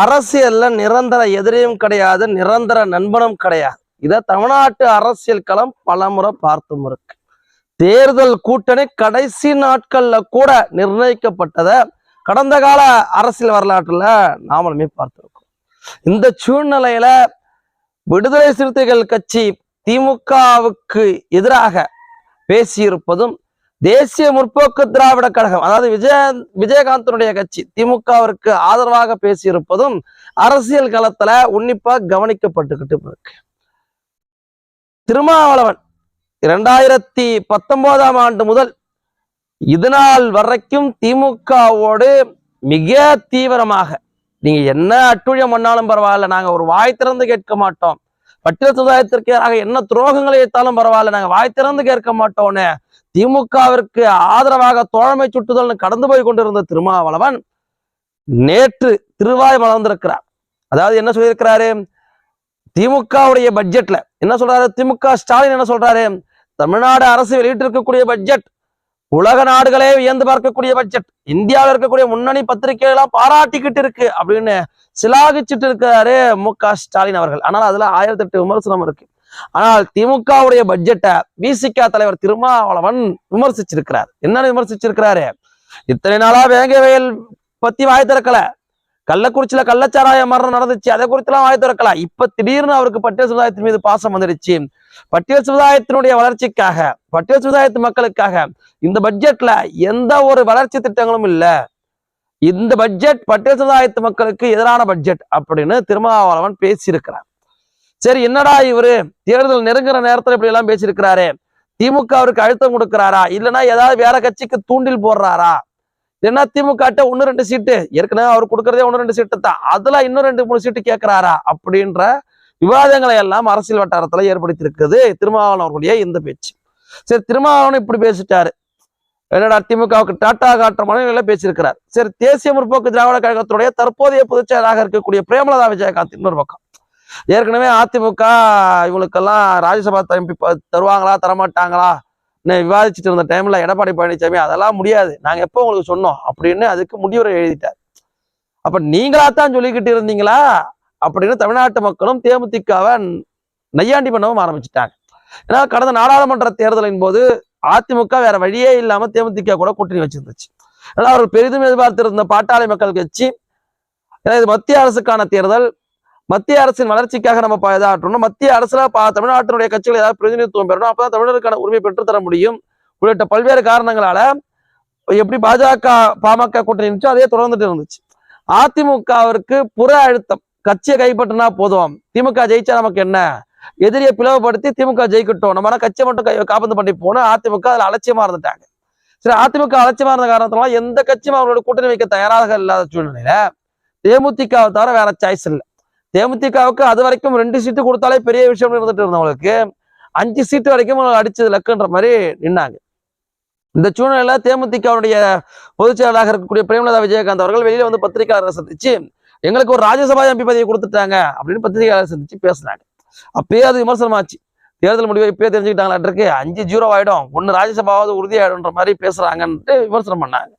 அரசியல்ல நிரந்தர எதிரியும் கிடையாது நிரந்தர நண்பனும் கிடையாது. இதை தமிழ்நாட்டு அரசியல் களம் பலமுறை பார்த்தும் இருக்கு. தேர்தல் கூட்டணி கடைசி நாட்கள்ல கூட நிர்ணயிக்கப்பட்டத கடந்த கால அரசியல் வரலாற்றுல நாமளுமே பார்த்திருக்கோம். இந்த சூழ்நிலையில விடுதலை சிறுத்தைகள் கட்சி திமுகவுக்கு எதிராக பேசியிருப்பதும் தேசிய முற்போக்கு திராவிட கழகம் அதாவது விஜய விஜயகாந்தனுடைய கட்சி திமுகவிற்கு ஆதரவாக பேசியிருப்பதும் அரசியல் களத்துல உன்னிப்பா கவனிக்கப்பட்டுக்கிட்டு இருக்கு. திருமாவளவன் இரண்டாயிரத்தி பத்தொன்பதாம் ஆண்டு முதல் இது நாள் வரைக்கும் திமுகவோடு மிக தீவிரமாக நீங்க என்ன அட்டுழியம் பண்ணாலும் பரவாயில்ல நாங்க ஒரு வாய் திறந்து கேட்க மாட்டோம். பட்டியல் சமுதாயத்திற்கு எதிராக என்ன துரோகங்களை ஏற்றாலும் பரவாயில்ல நாங்க வாய் திறந்து கேட்க மாட்டோம்னு திமுகவிற்கு ஆதரவாக தோழமை சுட்டுதல்னு கடந்து போய் கொண்டிருந்த திருமாவளவன் நேற்று திருவாய் மலர்ந்திருக்கிறார். அதாவது என்ன சொல்லியிருக்கிறாரு? திமுகவுடைய பட்ஜெட்ல என்ன சொல்றாரு? திமுக ஸ்டாலின் என்ன சொல்றாரு? தமிழ்நாடு அரசு வெளியிட்டிருக்கக்கூடிய பட்ஜெட் உலக நாடுகளே வியந்து பார்க்கக்கூடிய பட்ஜெட் இந்தியாவில் இருக்கக்கூடிய முன்னணி பத்திரிகைகள்லாம் பாராட்டிக்கிட்டு இருக்கு அப்படின்னு சிலாகிச்சிட்டு இருக்கிறாரு மு க ஸ்டாலின் அவர்கள். ஆனால் அதுல ஆயிரத்தி எட்டு விமர்சனம் இருக்கு. ஆனால் திமுகவுடைய பட்ஜெட்டை விசிக தலைவர் திருமாவளவன் விமர்சிச்சிருக்கிறார். என்ன விமர்சிச்சிருக்கிறாரு? இத்தனை நாளா வேங்க வயல் பத்தி வாய் திறக்கல. கள்ளக்குறிச்சியில கள்ளச்சாராய மரணம் நடந்துச்சு. அதை குறித்துலாம் வாய் திறக்கல. இப்ப திடீர்னு அவருக்கு பட்டியல் சமுதாயத்தின் மீது பாசம் வந்துடுச்சு. பட்டியல் சமுதாயத்தினுடைய வளர்ச்சிக்காக பட்டியல் சமுதாயத்து மக்களுக்காக இந்த பட்ஜெட்ல எந்த ஒரு வளர்ச்சி திட்டங்களும் இல்ல. இந்த பட்ஜெட் பட்டியல் சமுதாயத்து மக்களுக்கு எதிரான பட்ஜெட் அப்படின்னு திருமாவளவன் பேசியிருக்கிறார். சரி என்னடா இவரு? தேர்தல் நெருங்குற நேரத்துல இப்படி எல்லாம் பேசியிருக்கிறாரு. திமுக அவருக்கு அழுத்தம் கொடுக்கிறாரா? இல்லைன்னா ஏதாவது வேற கட்சிக்கு தூண்டில் போடுறாரா? என்ன திமுக ஒன்னு ரெண்டு சீட்டு. ஏற்கனவே அவர் கொடுக்கறதே ஒன்னு ரெண்டு சீட்டு தான். அதுல இன்னும் ரெண்டு மூணு சீட்டு கேட்கிறாரா அப்படின்ற விவாதங்களை எல்லாம் அரசியல் வட்டாரத்துல ஏற்படுத்தியிருக்குது திருமாவளவன் அவர்களுடைய இந்த பேச்சு. சரி திருமாவளவன் இப்படி பேசிட்டாரு. என்னடா திமுகவுக்கு டாட்டா காட்டுற மனநிலையில பேசியிருக்கிறார். சரி தேசிய முற்போக்கு திராவிட கழகத்துடைய தற்போதைய பொதுச்செயலாக இருக்கக்கூடிய பிரேமலதா விஜயகாந்த் இன்னொரு பக்கம். ஏற்கனவே அதிமுக இவங்களுக்கெல்லாம் ராஜ்யசபா எம்பி தருவாங்களா தரமாட்டாங்களா? விவாதிச்சுட்டு இருந்த டைம்ல எடப்பாடி பழனிசாமி அதெல்லாம் முடியாது. நாங்க எப்போ உங்களுக்கு சொன்னோம்? அப்படின்னு அதுக்கு முடிவுரை எழுதிட்டார். அப்ப நீங்களா தான் சொல்லிக்கிட்டு இருந்தீங்களா? அப்படின்னு தமிழ்நாட்டு மக்களும் தேமுதிகவை நையாண்டி பண்ணவும் ஆரம்பிச்சுட்டாங்க. ஏன்னா கடந்த நாடாளுமன்ற தேர்தலின் போது அதிமுக வேற வழியே இல்லாம தேமுதிக கூட கூட்டணி வச்சிருந்துச்சு. ஏன்னா அவர்கள் பெரிதும் எதிர்பார்த்திருந்த பாட்டாளி மக்கள் கட்சி ஏன்னா இது மத்திய அரசுக்கான தேர்தல். மத்திய அரசின் வளர்ச்சிக்காக நம்ம ப- இதாற்றணும் மத்திய அரசுல தமிழ்நாட்டினுடைய கட்சிகள் ஏதாவது பிரதிநிதித்துவம் பெறணும். அப்பதான் தமிழருக்கான உரிமை பெற்றுத்தர முடியும். உள்ளிட்ட பல்வேறு காரணங்களால எப்படி பாஜக பாமக கூட்டணி இருந்துச்சோ அதே தொடர்ந்துட்டு இருந்துச்சு. அதிமுகவிற்கு புற அழுத்தம். கட்சியை கைப்பற்றினா போதும். திமுக ஜெயிச்சா நமக்கு என்ன? எதிரியை பிளவுபடுத்தி திமுக ஜெயிக்கட்டும். நம்ம ஆனா கட்சியை மட்டும் கை காப்பந்து பண்ணி போனா அதிமுக அதுல அலட்சியமா இருந்துட்டாங்க. சரி அதிமுக அலட்சியமா இருந்த காரணத்தினால எந்த கட்சியும் அவங்களோட கூட்டணி வைக்க தயாராக இல்லாத சூழ்நிலையில தேமுதிகவை தவிர வேற சாய்ஸ் இல்லை. தேமுதிகவுக்கு அது வரைக்கும் ரெண்டு சீட்டு கொடுத்தாலே பெரிய விஷயம் இருந்துட்டு இருந்தவங்களுக்கு அஞ்சு சீட்டு வரைக்கும் அடிச்சது லக்குன்ற மாதிரி நின்னாங்க. இந்த சூழ்நிலையில தேமுதிகவுடைய பொதுச் செயலாளராக இருக்கக்கூடிய பிரேமலதா விஜயகாந்த் அவர்கள் வெளியில வந்து பத்திரிகையாளரை சந்திச்சு எங்களுக்கு ஒரு ராஜ்யசபா எம்பி பதவி கொடுத்துட்டாங்க அப்படின்னு பத்திரிகையாளர் சந்திச்சு பேசினாங்க. அப்பயே அது விமர்சனமாச்சு. தேர்தல் முடிவை இப்பயே தெரிஞ்சுக்கிட்டாங்களாட்டிருக்கு அஞ்சு ஜீரோ ஆயிடும். ஒன்னு ராஜ்யசபாவது உறுதியாயிடும்ன்ற மாதிரி பேசுறாங்கன்ட்டு விமர்சனம் பண்ணாங்க.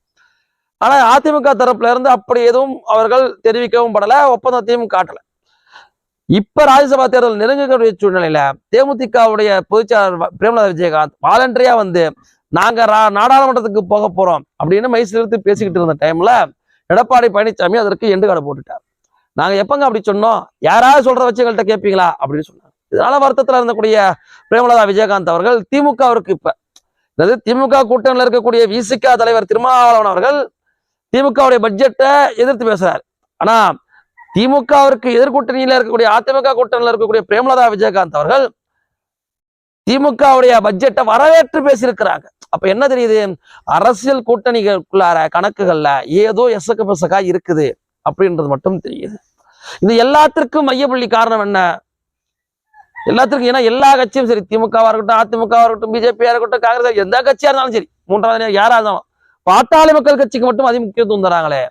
ஆனா அதிமுக தரப்புல இருந்து அப்படி எதுவும் அவர்கள் தெரிவிக்கவும் படல ஒப்பந்தத்தையும் காட்டல. இப்ப ராஜ்யசபா தேர்தல் நெருங்கக்கூடிய சூழ்நிலையில தேமுதிகவுடைய பொதுச்செயலாளர் பிரேமலதா விஜயகாந்த் வாலண்டரியா வந்து நாங்க நாடாளுமன்றத்துக்கு போக போறோம் அப்படின்னு மைசில் இருந்து பேசிக்கிட்டு இருந்த டைம்ல எடப்பாடி பழனிசாமி அதற்கு எண்டு கடை போட்டுட்டார். நாங்க எப்பங்க அப்படி சொன்னோம்? யாராவது சொல்ற வச்சு எங்கள்கிட்ட கேட்பீங்களா அப்படின்னு சொன்னாங்க இதனால வருத்தத்துல இருந்தக்கூடிய பிரேமலதா விஜயகாந்த் அவர்கள் திமுகவிற்கு இப்ப அதாவது திமுக கூட்டணியில் இருக்கக்கூடிய விசிக தலைவர் திருமாவளவன் அவர்கள் திமுகவுடைய பட்ஜெட்டை எதிர்த்து பேசுறாரு. ஆனா திமுகவிற்கு எதிர்கூட்டணியில இருக்கக்கூடிய அதிமுக கூட்டணியில் இருக்கக்கூடிய பிரேமலதா விஜயகாந்த் அவர்கள் திமுகவுடைய பட்ஜெட்டை வரவேற்று பேசியிருக்கிறாங்க. அப்ப என்ன தெரியுது? அரசியல் கூட்டணிகளுக்குள்ளார கணக்குகள்ல ஏதோ எசக்கு பெசக்கா இருக்குது அப்படின்றது மட்டும் தெரியுது. இது எல்லாத்திற்கும் மையப்புள்ளி காரணம் என்ன? எல்லாத்திற்கும் ஏன்னா எல்லா கட்சியும் சரி திமுகவா இருக்கட்டும் அதிமுகவா இருக்கட்டும் பிஜேபியா இருக்கட்டும் காங்கிரஸ் எந்த கட்சியா இருந்தாலும் சரி மூன்றாவது நேரம் யாரா இருந்தாலும் பாட்டாளி மக்கள் கட்சிக்கு மட்டும் அதிக முக்கியத்துவம் தராங்களே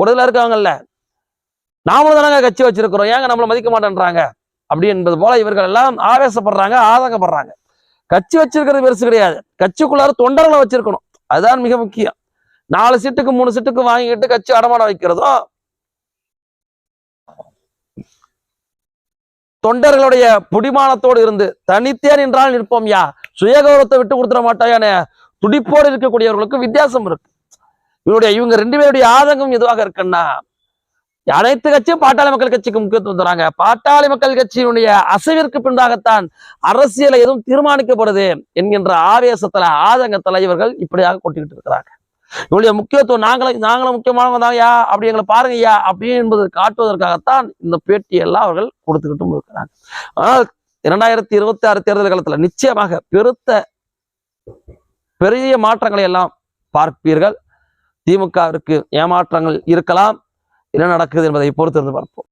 ஒரு இதுல இருக்காங்கல்ல நாமளும் தானங்க கட்சி வச்சிருக்கிறோம். ஏங்க நம்மளை மதிக்க மாட்டேன்றாங்க? அப்படி என்பது போல இவர்கள் எல்லாம் ஆவேசப்படுறாங்க ஆதங்கப்படுறாங்க. கட்சி வச்சிருக்கிறது பெருசு கிடையாது. கட்சிக்குள்ளார தொண்டர்களை வச்சிருக்கணும். அதுதான் மிக முக்கியம். நாலு சீட்டுக்கு மூணு சீட்டுக்கு வாங்கிக்கிட்டு கட்சி அடமானம் வைக்கிறதும் தொண்டர்களுடைய புடிமானத்தோடு இருந்து தனித்தே நின்றால் நிற்போம் யா? சுயகௌரவத்தை விட்டு கொடுத்துட மாட்டாயானே? துடிப்போடு இருக்கக்கூடியவர்களுக்கு வித்தியாசம் இருக்கு. இவருடைய இவங்க ரெண்டு பேருடைய ஆதங்கம் எதுவாக இருக்குன்னா அனைத்து கட்சியும் பாட்டாளி மக்கள் கட்சிக்கு முக்கியத்துவம் தராங்க. பாட்டாளி மக்கள் கட்சியினுடைய அசைவிற்கு பின்பாகத்தான் அரசியல் எதுவும் தீர்மானிக்கப்படுது என்கின்ற ஆவேசத்துல ஆதங்கத்துல இவர்கள் இப்படியாக கொட்டிக்கிட்டு இருக்கிறாங்க. இவருடைய முக்கியத்துவம் நாங்களும் நாங்களும் முக்கியமானவங்க தான்யா அப்படி எங்களை பாருங்கய்யா அப்படி என்பது காட்டுவதற்காகத்தான் இந்த பேட்டியெல்லாம் அவர்கள் கொடுத்துக்கிட்டும் இருக்கிறாங்க. ஆனால் இரண்டாயிரத்தி இருபத்தி ஆறு தேர்தல் காலத்துல நிச்சயமாக பெருத்த பெரிய மாற்றங்களை எல்லாம் பார்ப்பீர்கள். திமுகவிற்கு ஏமாற்றங்கள் இருக்கலாம். என்ன நடக்குது என்பதை பொறுத்திருந்து பார்ப்போம்.